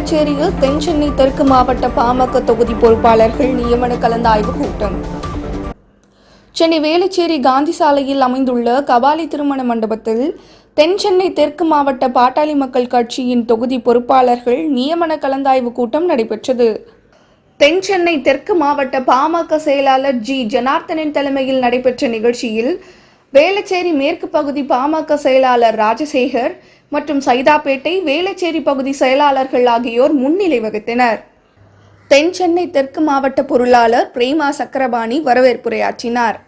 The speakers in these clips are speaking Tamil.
வேளச்சேரியில் தென்சென்னை தெற்கு மாவட்ட பாமக தொகுதி பொறுப்பாளர்கள் நியமன கலந்தாய்வு கூட்டம். சென்னை வேளச்சேரி காந்தி சாலையில் அமைந்துள்ள கபாலி திருமண மண்டபத்தில் தென் சென்னை தெற்கு மாவட்ட பாட்டாளி மக்கள் கட்சியின் தொகுதி பொறுப்பாளர்கள் நியமன கலந்தாய்வு கூட்டம் நடைபெற்றது. தென் சென்னை தெற்கு மாவட்ட பாமக செயலாளர் ஜி. ஜனார்த்தனின் தலைமையில் நடைபெற்ற நிகழ்ச்சியில் வேளச்சேரி மேற்கு பகுதி பாமக செயலாளர் ராஜசேகர் மற்றும் சைதாப்பேட்டை வேளச்சேரி பகுதி செயலாளர்கள் ஆகியோர் முன்னிலை வகுத்தனர். தென் சென்னை தெற்கு மாவட்ட பொருளாளர் பிரேமா சக்கரபாணி வரவேற்புரையாற்றினார்.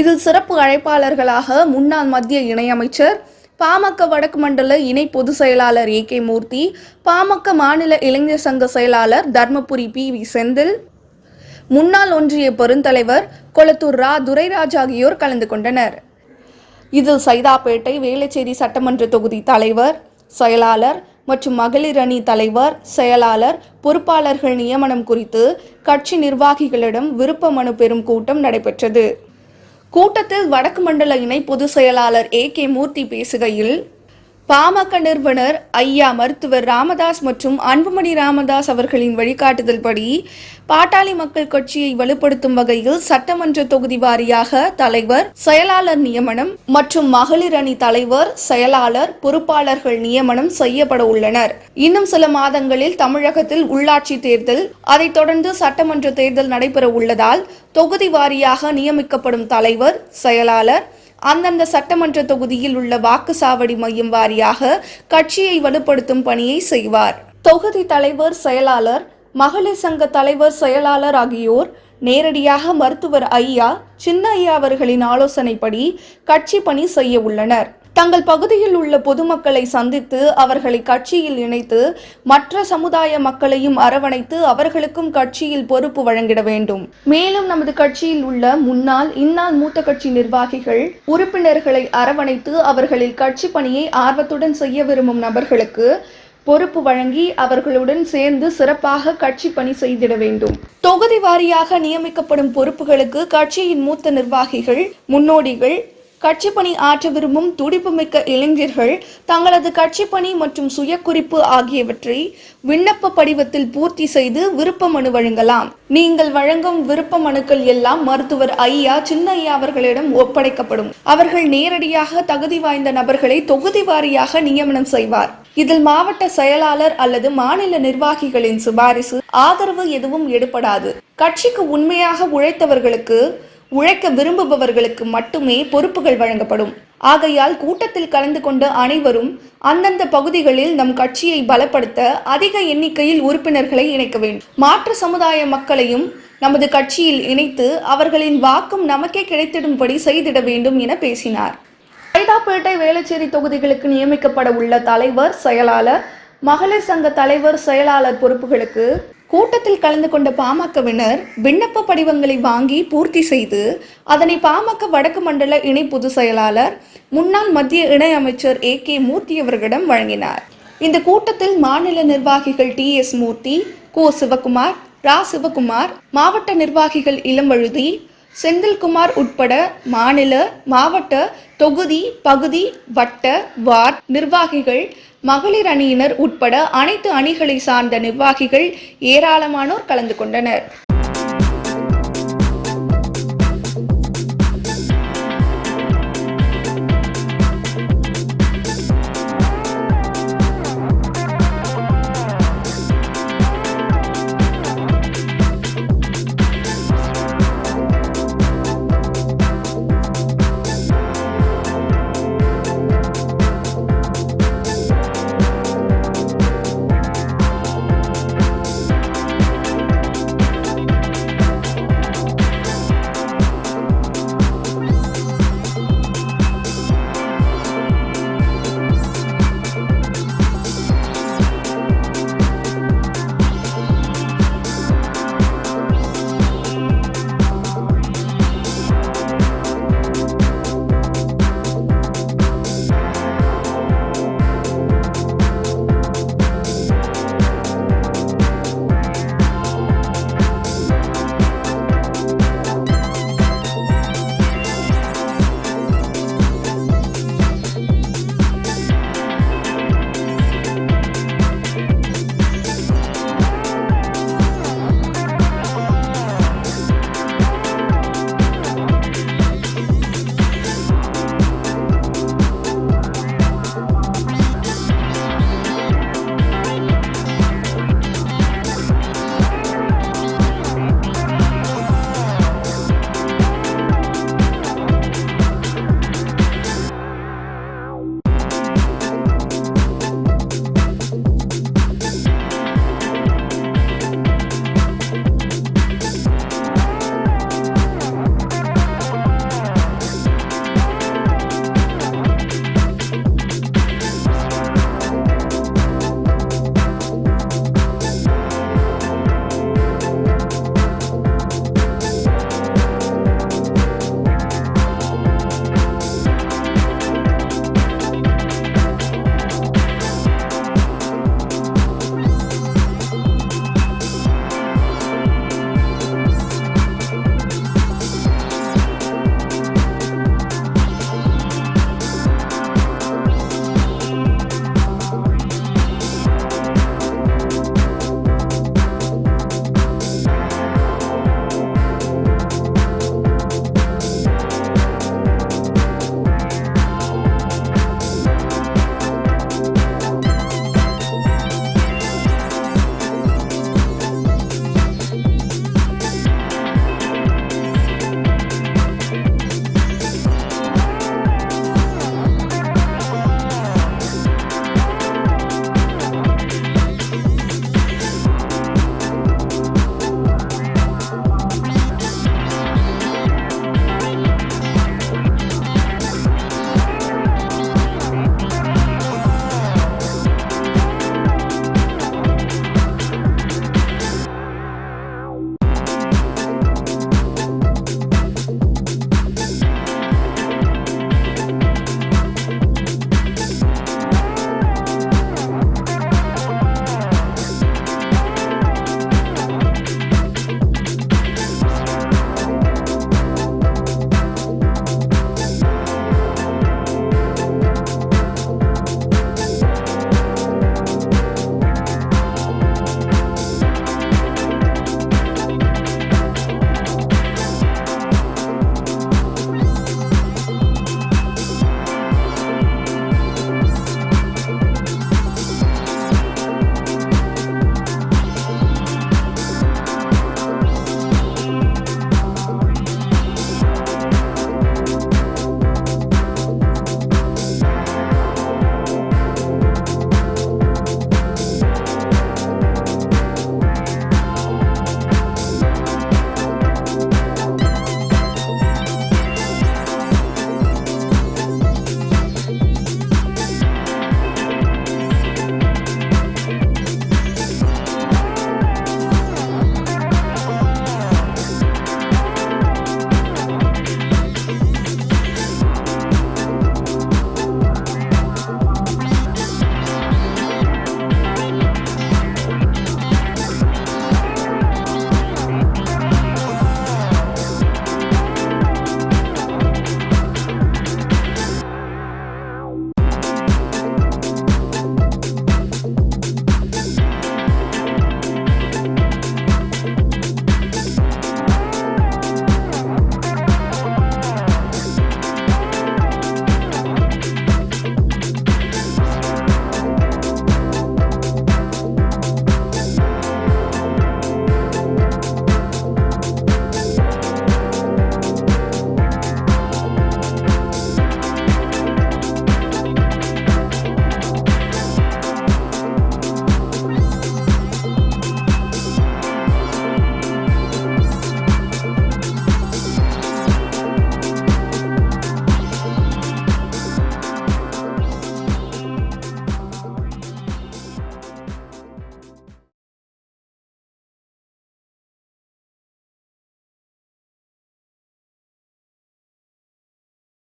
இதில் சிறப்பு அழைப்பாளர்களாக முன்னாள் மத்திய இணையமைச்சர் பாமக வடக்கு மண்டல இணை பொதுச் செயலாளர் ஏ கே மூர்த்தி பாமக மாநில இளைஞர் சங்க செயலாளர் தர்மபுரி பி வி செந்தில் முன்னாள் ஒன்றிய பெருந்தலைவர் கொளத்தூர் ரா துரைராஜ் ஆகியோர் கலந்து கொண்டனர். இதில் சைதாப்பேட்டை வேளச்சேரி சட்டமன்ற தொகுதி தலைவர் செயலாளர் மற்றும் மகளிர் அணி தலைவர் செயலாளர் பொறுப்பாளர்கள் நியமனம் குறித்து கட்சி நிர்வாகிகளிடம் விருப்ப மனு பெறும் கூட்டம் நடைபெற்றது. கூட்டத்தில் வடக்கு மண்டல இணை பொதுச் செயலாளர் ஏ கே மூர்த்தி பேசுகையில் பாமக நிறுவனர் ஐயா மருத்துவர் ராமதாஸ் மற்றும் அன்புமணி ராமதாஸ் அவர்களின் வழிகாட்டுதல்படி பாட்டாளி மக்கள் கட்சியை வலுப்படுத்தும் வகையில் சட்டமன்ற தொகுதி வாரியாக தலைவர் செயலாளர் நியமனம் மற்றும் மகளிர் அணி தலைவர் செயலாளர் பொறுப்பாளர்கள் நியமனம் செய்யப்பட உள்ளனர். இன்னும் சில மாதங்களில் தமிழகத்தில் உள்ளாட்சி தேர்தல் அதைத் தொடர்ந்து சட்டமன்ற தேர்தல் நடைபெற உள்ளதால் தொகுதி வாரியாக நியமிக்கப்படும் தலைவர் செயலாளர் அந்தந்த சட்டமன்ற தொகுதியில் உள்ள வாக்குச்சாவடி மையம் வாரியாக கட்சியை வலுப்படுத்தும் பணியை செய்வார். தொகுதி தலைவர் செயலாளர் மகளிர் சங்க தலைவர் செயலாளர் ஆகியோர் நேரடியாக மருத்துவர் ஐயா சின்ன ஐயா அவர்களின் ஆலோசனைப்படி கட்சி பணி செய்ய உள்ளனர். தங்கள் பகுதியில் உள்ள பொதுமக்களை சந்தித்து அவர்களை கட்சியில் இணைத்து மற்ற சமுதாய மக்களையும் அரவணைத்து அவர்களுக்கும் கட்சியில் பொறுப்பு வழங்கிட வேண்டும். மேலும் நமது கட்சியில் உள்ள முன்னாள் இந்நாள் மூத்த கட்சி நிர்வாகிகள் உறுப்பினர்களை அரவணைத்து அவர்களில் கட்சி பணியை ஆர்வத்துடன் செய்ய விரும்பும் நபர்களுக்கு பொறுப்பு வழங்கி அவர்களுடன் சேர்ந்து சிறப்பாக கட்சி பணி செய்திட வேண்டும். தொகுதி வாரியாக நியமிக்கப்படும் பொறுப்புகளுக்கு கட்சியின் மூத்த நிர்வாகிகள் முன்னோடிகள் கட்சி பணி ஆற்ற விரும்பும் துடிப்புமிக்க இளைஞர்கள் தங்களது கட்சி பணி மற்றும் சுயக்குறிப்பு ஆகியவற்றை விண்ணப்ப படிவத்தில் பூர்த்தி செய்து விருப்ப மனு வழங்கலாம். நீங்கள் வழங்கும் விருப்ப மனுக்கள் எல்லாம் மருத்துவர் ஐயா சின்ன ஐயா அவர்களிடம் ஒப்படைக்கப்படும். அவர்கள் நேரடியாக தகுதி வாய்ந்த நபர்களை தொகுதி வாரியாக நியமனம் செய்வார். இதில் மாவட்ட செயலாளர் அல்லது மாநில நிர்வாகிகளின் சிபாரிசு ஆதரவு எதுவும் எடுப்படாது. கட்சிக்கு உண்மையாக உழைத்தவர்களுக்கு உழைக்க விரும்புபவர்களுக்கு மட்டுமே பொறுப்புகள் வழங்கப்படும். ஆகையால் கூட்டத்தில் கலந்து கொண்ட அனைவரும் அந்தந்த பகுதிகளில் நம் கட்சியை பலப்படுத்த அதிக எண்ணிக்கையில் உறுப்பினர்களை இணைக்க வேண்டும். மாற்று சமுதாய மக்களையும் நமது கட்சியில் இணைத்து அவர்களின் வாக்கும் நமக்கே கிடைத்திடும்படி செய்திட வேண்டும் என பேசினார். சைதாப்பேட்டை வேளச்சேரி தொகுதிகளுக்கு நியமிக்கப்பட உள்ள தலைவர் செயலாளர் மகளிர் சங்க தலைவர் செயலாளர் பொறுப்புகளுக்கு கூட்டத்தில் கலந்து கொண்ட பாமகவினர் விண்ணப்ப படிவங்களை வாங்கி பூர்த்தி செய்து அதனை பாமக வடக்கு மண்டல இணை பொதுச் செயலாளர் முன்னாள் மத்திய இணையமைச்சர் ஏ கே மூர்த்தி அவர்களிடம் வழங்கினார். இந்த கூட்டத்தில் மாநில நிர்வாகிகள் டி எஸ் மூர்த்தி கோ சிவகுமார் ரா சிவகுமார் மாவட்ட நிர்வாகிகள் இளம்பழுதி செந்தில்குமார் உட்பட மாநில மாவட்ட தொகுதி பகுதி வட்ட வார்ட் நிர்வாகிகள் மகளிர் அணியினர் உட்பட அனைத்து அணிகளை சார்ந்த நிர்வாகிகள் ஏராளமானோர் கலந்து கொண்டனர்.